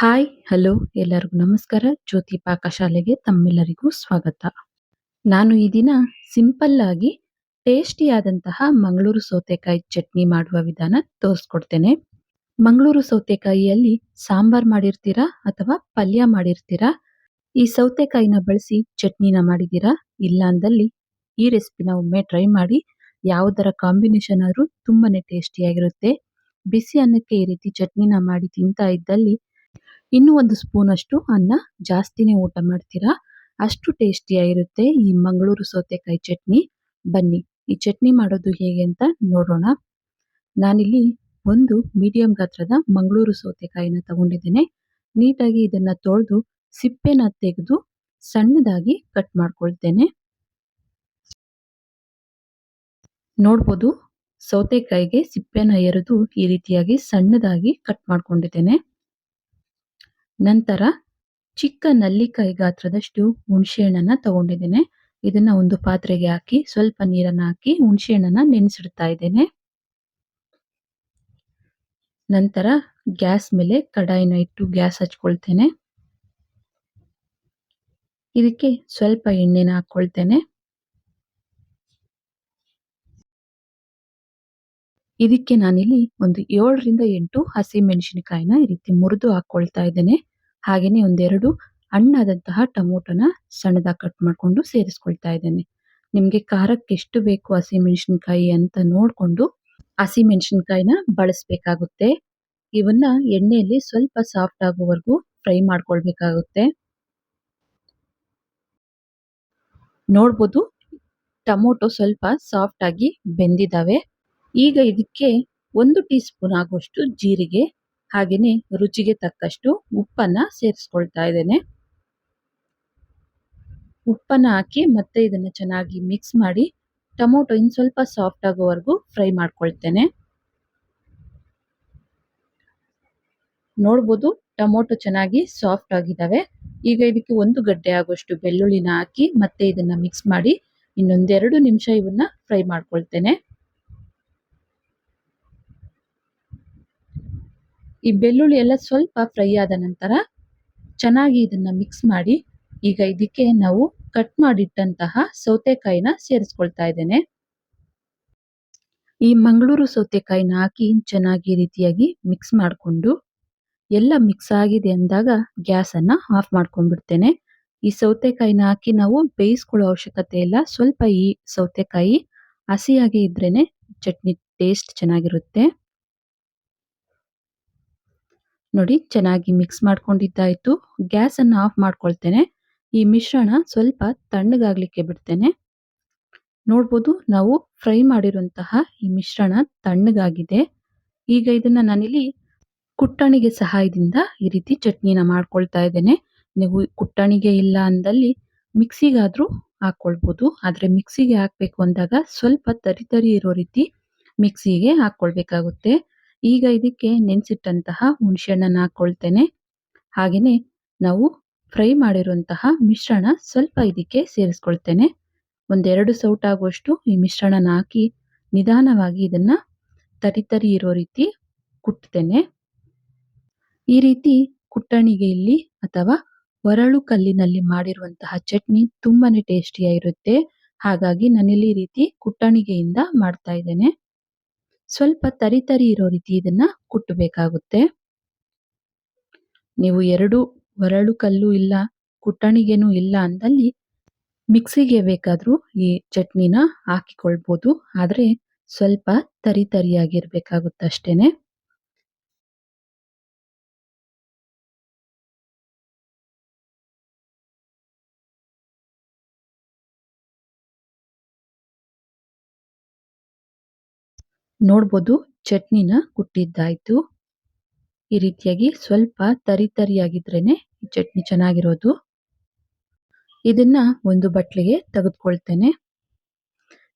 Hi, hello ಎಲ್ಲರಿಗೂ ನಮಸ್ಕಾರ. ಜ್ಯೋತಿ ಪಾಕಶಾಲೆಗೆ ತಮ್ಮೆಲ್ಲರಿಗೂ ಸ್ವಾಗತ. ನಾನು ಈ ದಿನ ಸಿಂಪಲ್ ಆಗಿ ಟೇಸ್ಟಿಯಾದಂತಹ ಮಂಗಳೂರು ಸೌತೆಕಾಯಿ ಚಟ್ನಿ ಮಾಡುವ ವಿಧಾನ ತೋರಿಸ್ಕೊಡ್ತೇನೆ. ಮಂಗಳೂರು ಸೌತೆಕಾಯಿಯಲ್ಲಿ ಸಾಂಬಾರ್ ಮಾಡಿರ್ತೀರಾ ಅಥವಾ ಪಲ್ಯ ಮಾಡಿರ್ತೀರಾ? ಈ ಸೌತೆಕಾಯಿನ ಬಳಸಿ ಚಟ್ನಿನ ಮಾಡಿದ್ದೀರಾ? ಇಲ್ಲ ಅಂದಲ್ಲಿ ಈ ರೆಸಿಪಿನ ಒಮ್ಮೆ ಟ್ರೈ ಮಾಡಿ. ಯಾವುದರ ಕಾಂಬಿನೇಷನ್ ಆದರೂ ತುಂಬಾನೇ ಟೇಸ್ಟಿಯಾಗಿರುತ್ತೆ. ಬಿಸಿ ಅನ್ನಕ್ಕೆ ಈ ರೀತಿ ಚಟ್ನಿನ ಮಾಡಿ ತಿಂತಾ ಇದ್ದಲ್ಲಿ ಇನ್ನೂ ಒಂದು ಸ್ಪೂನಷ್ಟು ಅನ್ನ ಜಾಸ್ತಿನೇ ಊಟ ಮಾಡ್ತೀರಾ. ಅಷ್ಟು ಟೇಸ್ಟಿಯಾಗಿರುತ್ತೆ ಈ ಮಂಗಳೂರು ಸೌತೆಕಾಯಿ ಚಟ್ನಿ. ಬನ್ನಿ, ಈ ಚಟ್ನಿ ಮಾಡೋದು ಹೇಗೆ ಅಂತ ನೋಡೋಣ. ನಾನಿಲ್ಲಿ ಒಂದು ಮೀಡಿಯಂ ಗಾತ್ರದ ಮಂಗಳೂರು ಸೌತೆಕಾಯಿನ ತಗೊಂಡಿದ್ದೇನೆ. ನೀಟಾಗಿ ಇದನ್ನ ತೊಳೆದು ಸಿಪ್ಪೆನ ತೆಗೆದು ಸಣ್ಣದಾಗಿ ಕಟ್ ಮಾಡ್ಕೊಳ್ತೇನೆ. ನೋಡ್ಬೋದು, ಸೌತೆಕಾಯಿಗೆ ಸಿಪ್ಪೆನ ಎರೆದು ಈ ರೀತಿಯಾಗಿ ಸಣ್ಣದಾಗಿ ಕಟ್ ಮಾಡ್ಕೊಂಡಿದ್ದೇನೆ. ನಂತರ ಚಿಕ್ಕ ನಲ್ಲಿಕಾಯಿ ಗಾತ್ರದಷ್ಟು ಹುಣಸೆ ಹಣ್ಣನ್ನ ತಗೊಂಡಿದ್ದೇನೆ. ಇದನ್ನ ಒಂದು ಪಾತ್ರೆಗೆ ಹಾಕಿ, ಸ್ವಲ್ಪ ನೀರನ್ನ ಹಾಕಿ ಹುಣಸೆಹಣ್ಣನ್ನ ನೆನೆಸಿಡ್ತಾ ಇದ್ದೇನೆ. ನಂತರ ಗ್ಯಾಸ್ ಮೇಲೆ ಕಡಾಯಿನ ಇಟ್ಟು ಗ್ಯಾಸ್ ಹಚ್ಕೊಳ್ತೇನೆ. ಇದಕ್ಕೆ ಸ್ವಲ್ಪ ಎಣ್ಣೆನ ಹಾಕೊಳ್ತೇನೆ. ಇದಕ್ಕೆ ನಾನಿಲ್ಲಿ ಒಂದು ಏಳರಿಂದ ಎಂಟು ಹಸಿ ಮೆಣಸಿನಕಾಯಿನ ಈ ರೀತಿ ಮುರಿದು ಹಾಕೊಳ್ತಾ ಇದ್ದೇನೆ. ಹಾಗೆಯೇ ಒಂದೆರಡು ಹಣ್ಣಾದಂತಹ ಟೊಮೊಟೊನ ಸಣ್ಣದಾಗಿ ಕಟ್ ಮಾಡ್ಕೊಂಡು ಸೇರಿಸ್ಕೊಳ್ತಾ ಇದ್ದೇನೆ. ನಿಮಗೆ ಖಾರಕ್ಕೆ ಎಷ್ಟು ಬೇಕು ಹಸಿ ಮೆಣಸಿನಕಾಯಿ ಅಂತ ನೋಡ್ಕೊಂಡು ಹಸಿ ಮೆಣಸಿನಕಾಯಿನ ಬಳಸಬೇಕಾಗುತ್ತೆ. ಇವನ್ನ ಎಣ್ಣೆಯಲ್ಲಿ ಸ್ವಲ್ಪ ಸಾಫ್ಟ್ ಆಗುವವರೆಗೂ ಫ್ರೈ ಮಾಡ್ಕೊಳ್ಬೇಕಾಗುತ್ತೆ. ನೋಡ್ಬೋದು ಟೊಮೊಟೊ ಸ್ವಲ್ಪ ಸಾಫ್ಟ್ ಆಗಿ ಬೆಂದಿದ್ದಾವೆ. ಈಗ ಇದಕ್ಕೆ ಒಂದು ಟೀ ಸ್ಪೂನ್ ಆಗುವಷ್ಟು ಜೀರಿಗೆ ಹಾಗೆಯೇ ರುಚಿಗೆ ತಕ್ಕಷ್ಟು ಉಪ್ಪನ್ನು ಸೇರಿಸ್ಕೊಳ್ತಾ ಇದ್ದೇನೆ. ಉಪ್ಪನ್ನು ಹಾಕಿ ಮತ್ತೆ ಇದನ್ನು ಚೆನ್ನಾಗಿ ಮಿಕ್ಸ್ ಮಾಡಿ ಟೊಮೊಟೊ ಇನ್ನು ಸ್ವಲ್ಪ ಸಾಫ್ಟ್ ಆಗೋವರೆಗೂ ಫ್ರೈ ಮಾಡ್ಕೊಳ್ತೇನೆ. ನೋಡ್ಬೋದು ಟೊಮೊಟೊ ಚೆನ್ನಾಗಿ ಸಾಫ್ಟ್ ಆಗಿದ್ದಾವೆ. ಈಗ ಇದಕ್ಕೆ ಒಂದು ಗಡ್ಡೆ ಆಗುವಷ್ಟು ಬೆಳ್ಳುಳ್ಳಿನ ಹಾಕಿ ಮತ್ತೆ ಇದನ್ನು ಮಿಕ್ಸ್ ಮಾಡಿ ಇನ್ನೊಂದೆರಡು ನಿಮಿಷ ಇವನ್ನ ಫ್ರೈ ಮಾಡ್ಕೊಳ್ತೇನೆ. ಈ ಬೆಳ್ಳುಳ್ಳಿ ಎಲ್ಲ ಸ್ವಲ್ಪ ಫ್ರೈ ಆದ ನಂತರ ಚೆನ್ನಾಗಿ ಇದನ್ನ ಮಿಕ್ಸ್ ಮಾಡಿ ಈಗ ಇದಕ್ಕೆ ನಾವು ಕಟ್ ಮಾಡಿಟ್ಟಂತಹ ಸೌತೆಕಾಯಿನ ಸೇರಿಸ್ಕೊಳ್ತಾ ಇದ್ದೇನೆ. ಈ ಮಂಗಳೂರು ಸೌತೆಕಾಯಿನ ಹಾಕಿ ಚೆನ್ನಾಗಿ ರೀತಿಯಾಗಿ ಮಿಕ್ಸ್ ಮಾಡಿಕೊಂಡು ಎಲ್ಲ ಮಿಕ್ಸ್ ಆಗಿದೆ ಅಂದಾಗ ಗ್ಯಾಸ್ ಅನ್ನ ಆಫ್ ಮಾಡ್ಕೊಂಡ್ಬಿಡ್ತೇನೆ. ಈ ಸೌತೆಕಾಯಿನ ಹಾಕಿ ನಾವು ಬೇಯಿಸ್ಕೊಳ್ಳೋ ಅವಶ್ಯಕತೆ ಇಲ್ಲ. ಸ್ವಲ್ಪ ಈ ಸೌತೆಕಾಯಿ ಹಸಿಯಾಗಿ ಇದ್ರೇನೆ ಚಟ್ನಿ ಟೇಸ್ಟ್ ಚೆನ್ನಾಗಿರುತ್ತೆ. ನೋಡಿ, ಚೆನ್ನಾಗಿ ಮಿಕ್ಸ್ ಮಾಡ್ಕೊಂಡಿದ್ದಾಯ್ತು. ಗ್ಯಾಸ್ ಅನ್ನ ಆಫ್ ಮಾಡ್ಕೊಳ್ತೇನೆ. ಈ ಮಿಶ್ರಣ ಸ್ವಲ್ಪ ತಣ್ಣಗಾಗ್ಲಿಕ್ಕೆ ಬಿಡ್ತೇನೆ. ನೋಡ್ಬೋದು, ನಾವು ಫ್ರೈ ಮಾಡಿರುವಂತಹ ಈ ಮಿಶ್ರಣ ತಣ್ಣಗಾಗಿದೆ. ಈಗ ಇದನ್ನ ನಾನಿಲ್ಲಿ ಕುಟ್ಟಣಿಗೆ ಸಹಾಯದಿಂದ ಈ ರೀತಿ ಚಟ್ನಿನ ಮಾಡ್ಕೊಳ್ತಾ ಇದ್ದೇನೆ. ನೀವು ಕುಟ್ಟಣಿಗೆ ಇಲ್ಲ ಅಂದಲ್ಲಿ ಮಿಕ್ಸಿಗಾದ್ರೂ ಹಾಕ್ಕೊಳ್ಬೋದು ಆದರೆ ಮಿಕ್ಸಿಗೆ ಹಾಕ್ಬೇಕು ಅಂದಾಗ ಸ್ವಲ್ಪ ತರಿ ತರಿ ಇರೋ ರೀತಿ ಮಿಕ್ಸಿಗೆ ಹಾಕೊಳ್ಬೇಕಾಗುತ್ತೆ. ಈಗ ಇದಕ್ಕೆ ನೆನೆಸಿಟ್ಟಂತಹ ಹುಣಸೆ ಹಾಕ್ಕೊಳ್ತೇನೆ. ಹಾಗೇನೆ ನಾವು ಫ್ರೈ ಮಾಡಿರುವಂತಹ ಮಿಶ್ರಣ ಸ್ವಲ್ಪ ಇದಕ್ಕೆ ಸೇರಿಸ್ಕೊಳ್ತೇನೆ. ಒಂದೆರಡು ಸೌಟ್ ಆಗುವಷ್ಟು ಈ ಮಿಶ್ರಣನ ಹಾಕಿ ನಿಧಾನವಾಗಿ ಇದನ್ನ ತರಿ ತರಿ ಇರೋ ರೀತಿ ಕುಟ್ತೇನೆ. ಈ ರೀತಿ ಕುಟ್ಟಣಿಗೆಯಲ್ಲಿ ಅಥವಾ ಒರಳು ಕಲ್ಲಿನಲ್ಲಿ ಮಾಡಿರುವಂತಹ ಚಟ್ನಿ ತುಂಬಾನೇ ಟೇಸ್ಟಿಯಾಗಿರುತ್ತೆ. ಹಾಗಾಗಿ ನಾನಿಲ್ಲಿ ಈ ರೀತಿ ಕುಟ್ಟಣಿಗೆಯಿಂದ ಮಾಡ್ತಾ ಇದ್ದೇನೆ. ಸ್ವಲ್ಪ ತರಿ ತರಿ ಇರೋ ರೀತಿ ಇದನ್ನ ಕುಟ್ಟಬೇಕಾಗುತ್ತೆ. ನೀವು ಎರಡು ಒರಳು ಕಲ್ಲು ಇಲ್ಲ, ಕುಟ್ಟಣಿಗೆನೂ ಇಲ್ಲ ಅಂದಲ್ಲಿ ಮಿಕ್ಸಿಗೆ ಬೇಕಾದರೂ ಈ ಚಟ್ನಿನ ಹಾಕಿಕೊಳ್ಬೋದು. ಆದರೆ ಸ್ವಲ್ಪ ತರಿ ತರಿಯಾಗಿರ್ಬೇಕಾಗುತ್ತೆ ನೋಡ್ಬೋದು ಚಟ್ನಿನ ಕುಟ್ಟಿದ್ದಾಯ್ತು. ಈ ರೀತಿಯಾಗಿ ಸ್ವಲ್ಪ ತರಿ ಈ ಚಟ್ನಿ ಚೆನ್ನಾಗಿರೋದು. ಇದನ್ನ ಒಂದು ಬಟ್ಲಿಗೆ ತೆಗೆದುಕೊಳ್ತೇನೆ.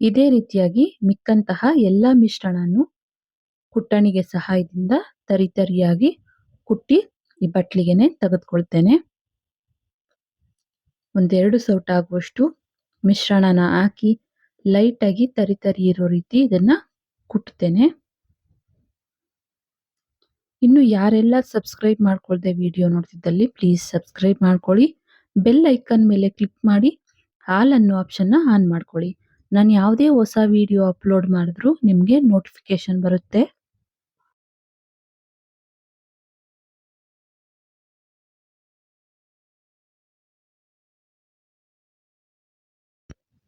ಇದೇ ರೀತಿಯಾಗಿ ಮಿಕ್ಕಂತಹ ಎಲ್ಲ ಮಿಶ್ರಣನು ಕುಟ್ಟಣಿಗೆ ಸಹಾಯದಿಂದ ತರಿ ತರಿಯಾಗಿ ಕುಟ್ಟಿ ಈ ಬಟ್ಲಿಗೆನೆ ತೆಗೆದುಕೊಳ್ತೇನೆ. ಒಂದೆರಡು ಸೌಟ್ ಆಗುವಷ್ಟು ಮಿಶ್ರಣನ ಹಾಕಿ ಲೈಟ್ ಆಗಿ ತರಿ ತರಿ ಇರೋ ರೀತಿ ಇದನ್ನ ಕುಟ್ತೇನೆ. ಇನ್ನು ಯಾರೆಲ್ಲ ಸಬ್ಸ್ಕ್ರೈಬ್ ಮಾಡ್ಕೊಳ್ದೆ ವಿಡಿಯೋ ನೋಡ್ತಿದ್ದಲ್ಲಿ ಪ್ಲೀಸ್ ಸಬ್ಸ್ಕ್ರೈಬ್ ಮಾಡ್ಕೊಳ್ಳಿ. ಬೆಲ್ ಐಕನ್ ಮೇಲೆ ಕ್ಲಿಕ್ ಮಾಡಿ ಆಲ್ ಅನ್ನೋ ಆಪ್ಷನ್ನ ಆನ್ ಮಾಡ್ಕೊಳ್ಳಿ. ನಾನು ಯಾವುದೇ ಹೊಸ ವಿಡಿಯೋ ಅಪ್ಲೋಡ್ ಮಾಡಿದ್ರೂ ನಿಮಗೆ ನೋಟಿಫಿಕೇಶನ್ ಬರುತ್ತೆ.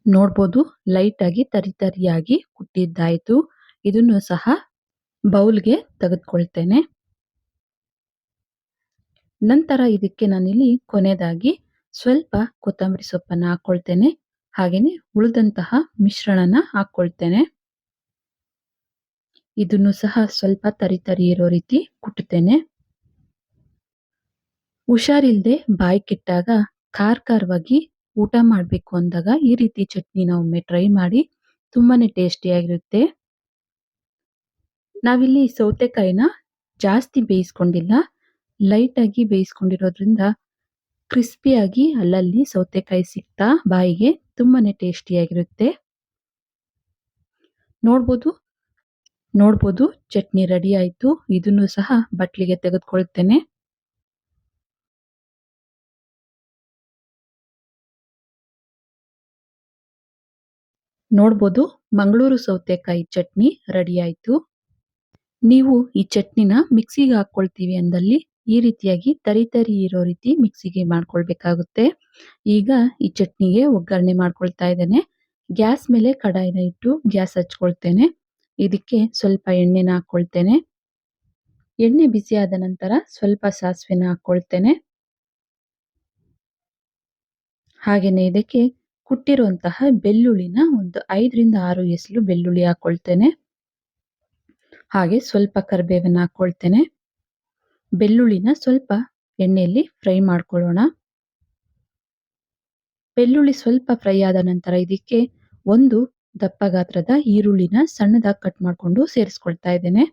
ನೋಡ್ಬೋದು ಲೈಟಾಗಿ ತರಿ ತರಿಯಾಗಿ ಕುಟ್ಟಿದ್ದಾಯ್ತು. ಇದನ್ನು ಸಹ ಬೌಲ್ಗೆ ತೆಗೆದುಕೊಳ್ತೇನೆ. ನಂತರ ಇದಕ್ಕೆ ನಾನಿಲ್ಲಿ ಕೊನೆಯದಾಗಿ ಸ್ವಲ್ಪ ಕೊತ್ತಂಬರಿ ಸೊಪ್ಪನ್ನು ಹಾಕ್ಕೊಳ್ತೇನೆ ಹಾಗೆಯೇ ಉಳಿದಂತಹ ಮಿಶ್ರಣನ ಹಾಕ್ಕೊಳ್ತೇನೆ ಇದನ್ನು ಸಹ ಸ್ವಲ್ಪ ತರಿ ತರಿ ಇರೋ ರೀತಿ ಕುಟ್ಟುತ್ತೇನೆ ಹುಷಾರಿಲ್ಲದೆ ಬಾಯಿ ಕೆಟ್ಟಾಗ ಖಾರ ಖಾರವಾಗಿ ಊಟ ಮಾಡಬೇಕು ಅಂದಾಗ ಈ ರೀತಿ ಚಟ್ನಿನ ಒಮ್ಮೆ ಟ್ರೈ ಮಾಡಿ ತುಂಬಾನೇ ಟೇಸ್ಟಿಯಾಗಿರುತ್ತೆ. ನಾವಿಲ್ಲಿ ಸೌತೆಕಾಯಿನ ಜಾಸ್ತಿ ಬೇಯಿಸ್ಕೊಂಡಿಲ್ಲ. ಲೈಟ್ ಆಗಿ ಬೇಯಿಸ್ಕೊಂಡಿರೋದ್ರಿಂದ ಕ್ರಿಸ್ಪಿಯಾಗಿ ಅಲ್ಲಲ್ಲಿ ಸೌತೆಕಾಯಿ ಸಿಗ್ತಾ ಬಾಯಿಗೆ ತುಂಬಾನೇ ಟೇಸ್ಟಿಯಾಗಿರುತ್ತೆ. ನೋಡ್ಬೋದು ನೋಡ್ಬೋದು, ಚಟ್ನಿ ರೆಡಿ ಆಯ್ತು. ಇದನ್ನು ಸಹ ಬಟ್ಲಿಗೆ ತೆಗೆದುಕೊಳ್ತೇನೆ ನೋಡ್ಬೋದು, ಮಂಗಳೂರು ಸೌತೆಕಾಯಿ ಚಟ್ನಿ ರೆಡಿ ಆಯ್ತು. ನೀವು ಈ ಚಟ್ನಿನ ಮಿಕ್ಸಿಗೆ ಹಾಕೊಳ್ತೀವಿ ಅಂದಲ್ಲಿ ಈ ರೀತಿಯಾಗಿ ತರಿ ತರಿ ಇರೋ ರೀತಿ ಮಿಕ್ಸಿಗೆ ಮಾಡ್ಕೊಳ್ಬೇಕಾಗುತ್ತೆ. ಈಗ ಈ ಚಟ್ನಿಗೆ ಒಗ್ಗರಣೆ ಮಾಡ್ಕೊಳ್ತಾ ಇದ್ದೇನೆ. ಗ್ಯಾಸ್ ಮೇಲೆ ಕಡಾಯಿನ ಇಟ್ಟು ಗ್ಯಾಸ್ ಹಚ್ಕೊಳ್ತೇನೆ. ಇದಕ್ಕೆ ಸ್ವಲ್ಪ ಎಣ್ಣೆನ ಹಾಕೊಳ್ತೇನೆ ಎಣ್ಣೆ ಬಿಸಿ ಆದ ನಂತರ ಸ್ವಲ್ಪ ಸಾಸಿವೆನ ಹಾಕೊಳ್ತೇನೆ ಹಾಗೆಯೇ ಇದಕ್ಕೆ ಕುಟ್ಟಿರುವಂತಹ ಬೆಳ್ಳುಳ್ಳಿನ ಒಂದು ಐದರಿಂದ ಆರು ಎಸಲು ಬೆಳ್ಳುಳ್ಳಿ ಹಾಕೊಳ್ತೇನೆ ಹಾಗೆ ಸ್ವಲ್ಪ ಕರಿಬೇವನ್ನ ಹಾಕೊಳ್ತೇನೆ. ಬೆಳ್ಳುಳ್ಳಿನ ಸ್ವಲ್ಪ ಎಣ್ಣೆಯಲ್ಲಿ ಫ್ರೈ ಮಾಡ್ಕೊಳ್ಳೋಣ. ಬೆಳ್ಳುಳ್ಳಿ ಸ್ವಲ್ಪ ಫ್ರೈ ಆದ ನಂತರ ಇದಕ್ಕೆ ಒಂದು ದಪ್ಪ ಗಾತ್ರದ ಈರುಳ್ಳಿನ ಸಣ್ಣದಾಗಿ ಕಟ್ ಮಾಡಿಕೊಂಡು ಸೇರಿಸ್ಕೊಳ್ತಾ ಇದ್ದೇನೆ.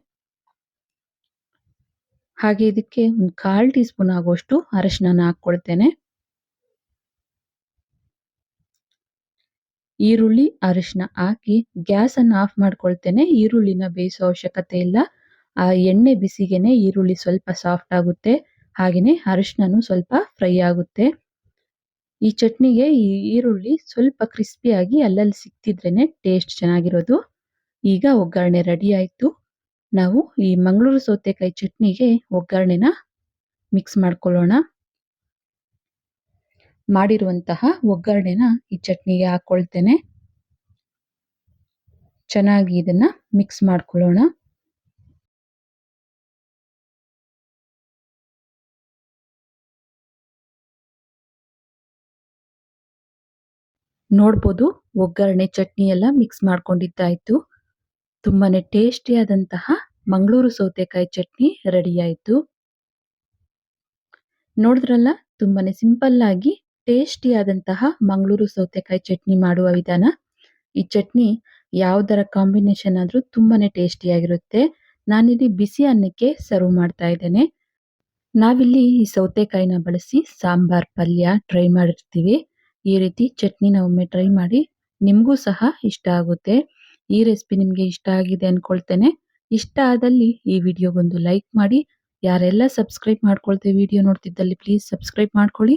ಹಾಗೆ ಇದಕ್ಕೆ ಒಂದು ಕಾಲು ಟೀ ಸ್ಪೂನ್ ಆಗುವಷ್ಟು ಅರಶಿನ ಹಾಕೊಳ್ತೇನೆ ಈರುಳ್ಳಿ ಅರಿಶಿನ ಹಾಕಿ ಗ್ಯಾಸ್ ಅನ್ನು ಆಫ್ ಮಾಡ್ಕೊಳ್ತೇನೆ. ಈರುಳ್ಳಿನ ಬೇಯಿಸೋ ಅವಶ್ಯಕತೆ ಇಲ್ಲ. ಆ ಎಣ್ಣೆ ಬಿಸಿಗೆನೆ ಈರುಳ್ಳಿ ಸ್ವಲ್ಪ ಸಾಫ್ಟ್ ಆಗುತ್ತೆ. ಹಾಗೆಯೇ ಅರಿಶಿನೂ ಸ್ವಲ್ಪ ಫ್ರೈ ಆಗುತ್ತೆ. ಈ ಚಟ್ನಿಗೆ ಈ ಈರುಳ್ಳಿ ಸ್ವಲ್ಪ ಕ್ರಿಸ್ಪಿಯಾಗಿ ಅಲ್ಲಲ್ಲಿ ಸಿಕ್ತಿದ್ರೇನೆ ಟೇಸ್ಟ್ ಚೆನ್ನಾಗಿರೋದು. ಈಗ ಒಗ್ಗರಣೆ ರೆಡಿ ಆಯಿತು. ನಾವು ಈ ಮಂಗಳೂರು ಸೌತೆಕಾಯಿ ಚಟ್ನಿಗೆ ಒಗ್ಗರಣೆನ ಮಿಕ್ಸ್ ಮಾಡ್ಕೊಳ್ಳೋಣ. ಮಾಡಿರುವಂತಹ ಒಗ್ಗರಣೆನ ಈ ಚಟ್ನಿಗೆ ಹಾಕೊಳ್ತೇನೆ. ಚೆನ್ನಾಗಿ ಇದನ್ನ ಮಿಕ್ಸ್ ಮಾಡ್ಕೊಳ್ಳೋಣ. ನೋಡ್ಬೋದು ಒಗ್ಗರಣೆ ಚಟ್ನಿ ಎಲ್ಲ ಮಿಕ್ಸ್ ಮಾಡ್ಕೊಂಡಿದ್ದಾಯ್ತು. ತುಂಬಾನೇ ಟೇಸ್ಟಿಯಾದಂತಹ ಮಂಗಳೂರು ಸೌತೆಕಾಯಿ ಚಟ್ನಿ ರೆಡಿ ಆಯ್ತು ನೋಡಿದ್ರಲ್ಲ, ತುಂಬಾನೇ ಸಿಂಪಲ್ ಆಗಿ ಟೇಸ್ಟಿ ಆದಂತಹ ಮಂಗಳೂರು ಸೌತೆಕಾಯಿ ಚಟ್ನಿ ಮಾಡುವ ವಿಧಾನ. ಈ ಚಟ್ನಿ ಯಾವುದರ ಕಾಂಬಿನೇಷನ್ ಆದ್ರೂ ತುಂಬಾನೇ ಟೇಸ್ಟಿಯಾಗಿರುತ್ತೆ. ನಾನಿಲ್ಲಿ ಬಿಸಿ ಅನ್ನಕ್ಕೆ ಸರ್ವ್ ಮಾಡ್ತಾ ಇದ್ದೇನೆ. ನಾವಿಲ್ಲಿ ಈ ಸೌತೆಕಾಯಿನ ಬಳಸಿ ಸಾಂಬಾರ್, ಪಲ್ಯ ಟ್ರೈ ಮಾಡಿರ್ತೀವಿ. ಈ ರೀತಿ ಚಟ್ನಿನ ಒಮ್ಮೆ ಟ್ರೈ ಮಾಡಿ ನಿಮಗೂ ಸಹ ಇಷ್ಟ ಆಗುತ್ತೆ. ಈ ರೆಸಿಪಿ ನಿಮಗೆ ಇಷ್ಟ ಆಗಿದೆ ಅನ್ಕೊಳ್ತೇನೆ. ಇಷ್ಟ ಆದಲ್ಲಿ ಈ ವಿಡಿಯೋಗೊಂದು ಲೈಕ್ ಮಾಡಿ. ಯಾರೆಲ್ಲ ಸಬ್ಸ್ಕ್ರೈಬ್ ಮಾಡ್ಕೊಳ್ತೇವೆ ವಿಡಿಯೋ ನೋಡ್ತಿದ್ದಲ್ಲಿ ಪ್ಲೀಸ್ ಸಬ್ಸ್ಕ್ರೈಬ್ ಮಾಡ್ಕೊಳ್ಳಿ.